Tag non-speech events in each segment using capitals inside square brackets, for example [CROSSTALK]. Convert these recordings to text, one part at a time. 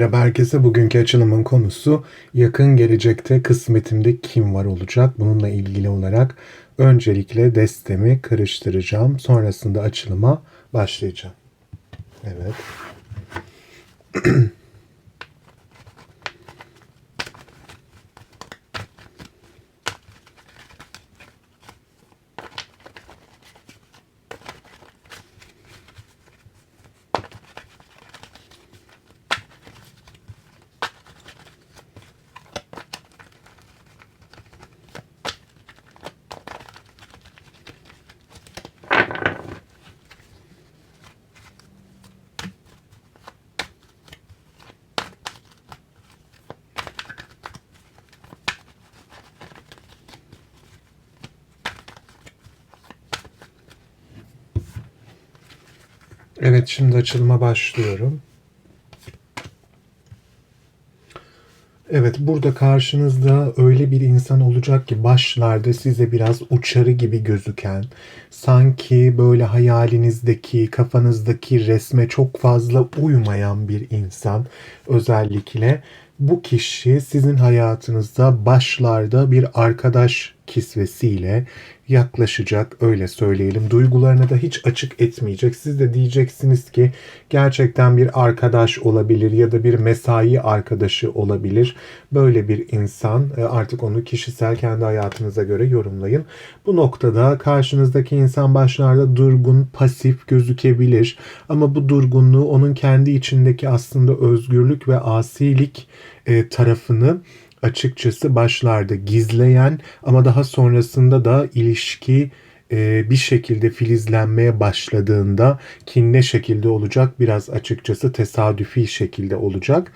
Merhaba herkese. Bugünkü açılımın konusu yakın gelecekte kısmetimde kim var olacak. Bununla ilgili olarak öncelikle destemi karıştıracağım. Sonrasında açılıma başlayacağım. Evet. [CLEARS THROAT] Evet şimdi açılıma başlıyorum. Evet burada karşınızda öyle bir insan olacak ki başlarda size biraz uçarı gibi gözüken, sanki böyle hayalinizdeki, kafanızdaki resme çok fazla uymayan bir insan özellikle. Bu kişi sizin hayatınızda başlarda bir arkadaş kisvesiyle yaklaşacak öyle söyleyelim. Duygularını da hiç açık etmeyecek. Siz de diyeceksiniz ki gerçekten bir arkadaş olabilir ya da bir mesai arkadaşı olabilir. Böyle bir insan e, artık onu kişisel kendi hayatınıza göre yorumlayın. Bu noktada karşınızdaki insan başlarda durgun, pasif gözükebilir. Ama bu durgunluğu onun kendi içindeki aslında özgürlük ve asilik e, tarafını açıkçası başlarda gizleyen ama daha sonrasında da ilişki e, bir şekilde filizlenmeye başladığında ki ne şekilde olacak biraz açıkçası tesadüfi şekilde olacak.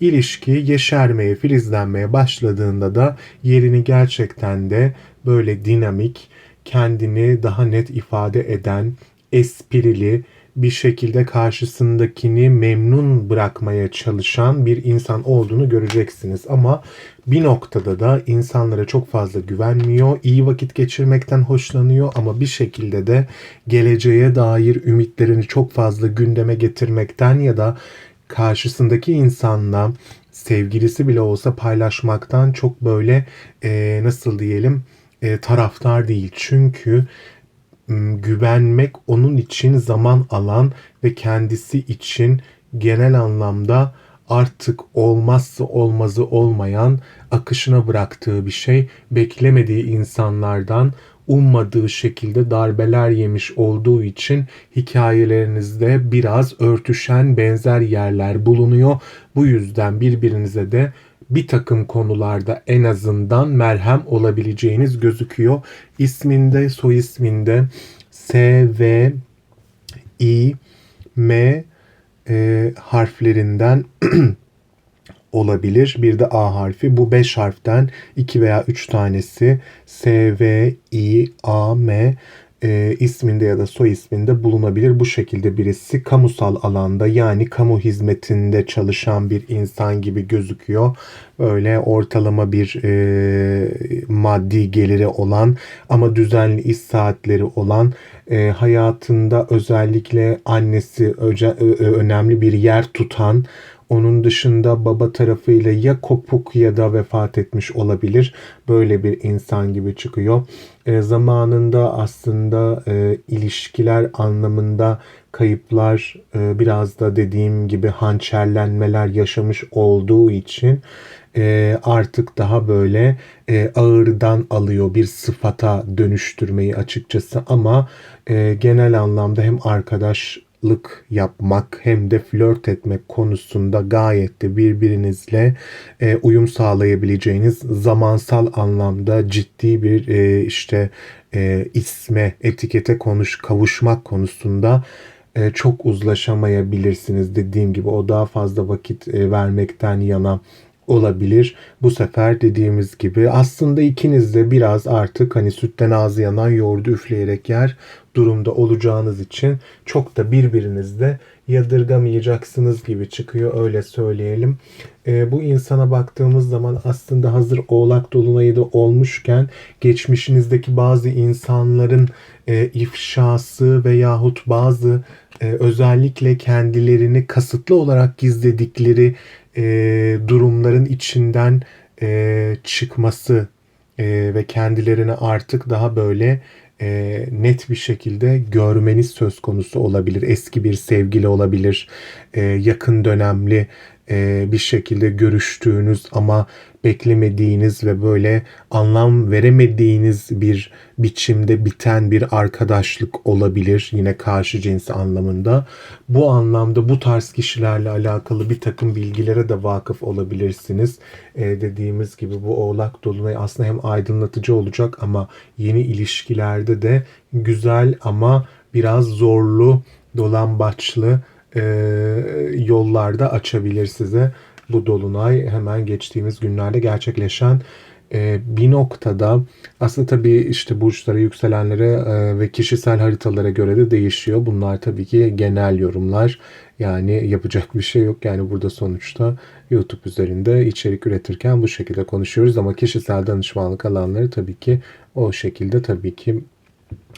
İlişki yeşermeye, filizlenmeye başladığında da yerini gerçekten de böyle dinamik, kendini daha net ifade eden, esprili, bir şekilde karşısındakini memnun bırakmaya çalışan bir insan olduğunu göreceksiniz. Ama bir noktada da insanlara çok fazla güvenmiyor, iyi vakit geçirmekten hoşlanıyor ama bir şekilde de geleceğe dair ümitlerini çok fazla gündeme getirmekten ya da karşısındaki insanla sevgilisi bile olsa paylaşmaktan çok böyle e, nasıl diyelim e, taraftar değil. Çünkü güvenmek onun için zaman alan ve kendisi için genel anlamda artık olmazsa olmazı olmayan akışına bıraktığı bir şey beklemediği insanlardan ummadığı şekilde darbeler yemiş olduğu için hikayelerinizde biraz örtüşen benzer yerler bulunuyor. Bu yüzden birbirinize de bir takım konularda en azından merhem olabileceğiniz gözüküyor. İsminde, soy isminde S, V, I, M e, harflerinden [CLEARS THROAT] olabilir. Bir de A harfi. Bu 5 harften 2 veya 3 tanesi S, V, I, A, M e, isminde ya da soy isminde bulunabilir. Bu şekilde birisi kamusal alanda yani kamu hizmetinde çalışan bir insan gibi gözüküyor. Böyle ortalama bir e, maddi geliri olan ama düzenli iş saatleri olan e, hayatında özellikle annesi öce, önemli bir yer tutan onun dışında baba tarafıyla ya kopuk ya da vefat etmiş olabilir. Böyle bir insan gibi çıkıyor. E, zamanında aslında e, ilişkiler anlamında kayıplar e, biraz da dediğim gibi hançerlenmeler yaşamış olduğu için e, artık daha böyle e, ağırdan alıyor bir sıfata dönüştürmeyi açıkçası ama e, genel anlamda hem arkadaş lık yapmak hem de flört etmek konusunda gayet de birbirinizle e, uyum sağlayabileceğiniz zamansal anlamda ciddi bir e, işte e, isme, etikete konuş, kavuşmak konusunda e, çok uzlaşamayabilirsiniz. Dediğim gibi o daha fazla vakit e, vermekten yana olabilir. Bu sefer dediğimiz gibi aslında ikiniz de biraz artık hani sütten ağzı yanan yoğurdu üfleyerek yer durumda olacağınız için çok da birbirinizde yadırgamayacaksınız gibi çıkıyor öyle söyleyelim. E, bu insana baktığımız zaman aslında hazır oğlak dolunayı da olmuşken geçmişinizdeki bazı insanların e, ifşası veyahut bazı e, özellikle kendilerini kasıtlı olarak gizledikleri e, durumların içinden e, çıkması e, ve kendilerini artık daha böyle e, net bir şekilde görmeniz söz konusu olabilir. Eski bir sevgili olabilir, e, yakın dönemli e, bir şekilde görüştüğünüz ama beklemediğiniz ve böyle anlam veremediğiniz bir biçimde biten bir arkadaşlık olabilir yine karşı cins anlamında. Bu anlamda bu tarz kişilerle alakalı bir takım bilgilere de vakıf olabilirsiniz. Ee, dediğimiz gibi bu oğlak dolunay aslında hem aydınlatıcı olacak ama yeni ilişkilerde de güzel ama biraz zorlu, dolambaçlı e, yollarda açabilir size bu dolunay hemen geçtiğimiz günlerde gerçekleşen e, bir noktada aslında tabii işte burçlara, yükselenlere e, ve kişisel haritalara göre de değişiyor. Bunlar tabii ki genel yorumlar. Yani yapacak bir şey yok. Yani burada sonuçta YouTube üzerinde içerik üretirken bu şekilde konuşuyoruz ama kişisel danışmanlık alanları tabii ki o şekilde tabii ki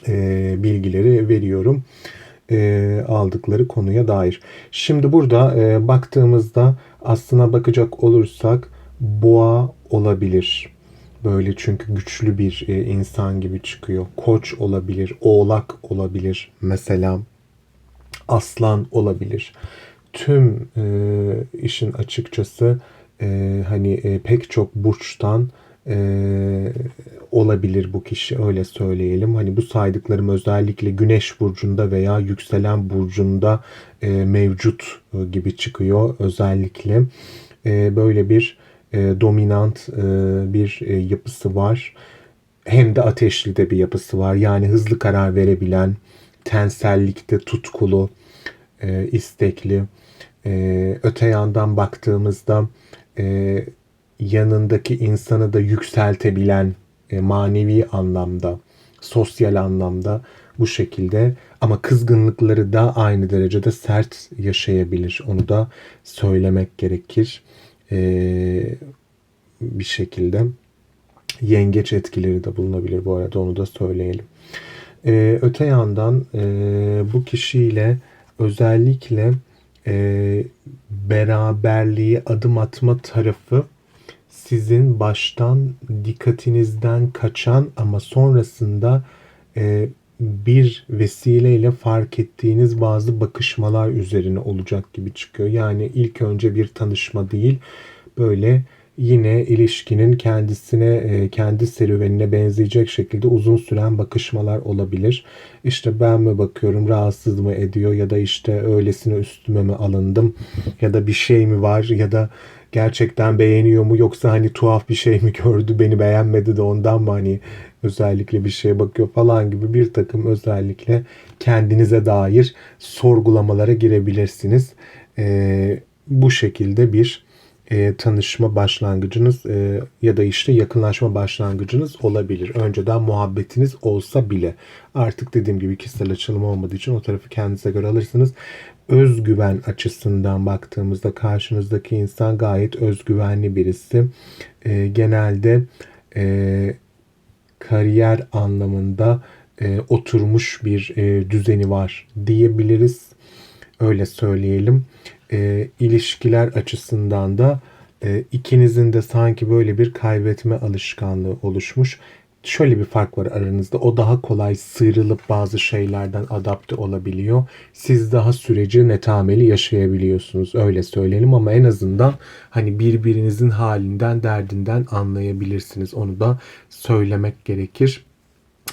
e, bilgileri veriyorum e, aldıkları konuya dair. Şimdi burada e, baktığımızda aslına bakacak olursak boğa olabilir. Böyle çünkü güçlü bir e, insan gibi çıkıyor. Koç olabilir, oğlak olabilir mesela. Aslan olabilir. Tüm e, işin açıkçası e, hani e, pek çok burçtan e, olabilir bu kişi öyle söyleyelim. Hani bu saydıklarım özellikle güneş burcunda veya yükselen burcunda e, mevcut e, gibi çıkıyor özellikle. E, böyle bir e, dominant e, bir e, yapısı var. Hem de ateşli de bir yapısı var. Yani hızlı karar verebilen, tensellikte tutkulu, e, istekli. E, öte yandan baktığımızda e, yanındaki insanı da yükseltebilen e, manevi anlamda, sosyal anlamda bu şekilde ama kızgınlıkları da aynı derecede sert yaşayabilir. Onu da söylemek gerekir. Ee, bir şekilde yengeç etkileri de bulunabilir bu arada onu da söyleyelim. Ee, öte yandan e, bu kişiyle özellikle e, beraberliği adım atma tarafı sizin baştan dikkatinizden kaçan ama sonrasında e, bir vesileyle fark ettiğiniz bazı bakışmalar üzerine olacak gibi çıkıyor. Yani ilk önce bir tanışma değil, böyle yine ilişkinin kendisine, e, kendi serüvenine benzeyecek şekilde uzun süren bakışmalar olabilir. İşte ben mi bakıyorum, rahatsız mı ediyor ya da işte öylesine üstüme mi alındım ya da bir şey mi var ya da gerçekten beğeniyor mu yoksa hani tuhaf bir şey mi gördü beni beğenmedi de ondan mı hani özellikle bir şeye bakıyor falan gibi bir takım özellikle kendinize dair sorgulamalara girebilirsiniz. Ee, bu şekilde bir e, tanışma başlangıcınız e, ya da işte yakınlaşma başlangıcınız olabilir. Önceden muhabbetiniz olsa bile artık dediğim gibi kişisel açılım olmadığı için o tarafı kendinize göre alırsınız. Özgüven açısından baktığımızda karşınızdaki insan gayet özgüvenli birisi. E, genelde e, kariyer anlamında e, oturmuş bir e, düzeni var diyebiliriz. Öyle söyleyelim e, ilişkiler açısından da e, ikinizin de sanki böyle bir kaybetme alışkanlığı oluşmuş. Şöyle bir fark var aranızda. O daha kolay sıyrılıp bazı şeylerden adapte olabiliyor. Siz daha süreci netameli yaşayabiliyorsunuz. Öyle söyleyelim ama en azından hani birbirinizin halinden, derdinden anlayabilirsiniz. Onu da söylemek gerekir.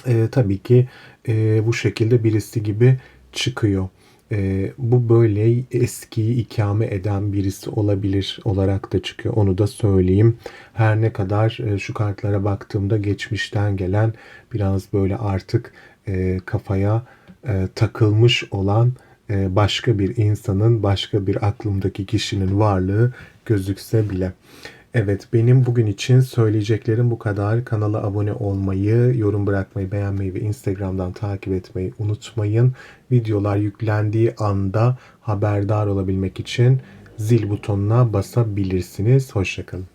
E, tabii ki e, bu şekilde birisi gibi çıkıyor e, bu böyle eskiyi ikame eden birisi olabilir olarak da çıkıyor. Onu da söyleyeyim. Her ne kadar e, şu kartlara baktığımda geçmişten gelen biraz böyle artık e, kafaya e, takılmış olan e, başka bir insanın, başka bir aklımdaki kişinin varlığı gözükse bile. Evet benim bugün için söyleyeceklerim bu kadar. Kanala abone olmayı, yorum bırakmayı, beğenmeyi ve Instagram'dan takip etmeyi unutmayın. Videolar yüklendiği anda haberdar olabilmek için zil butonuna basabilirsiniz. Hoşçakalın.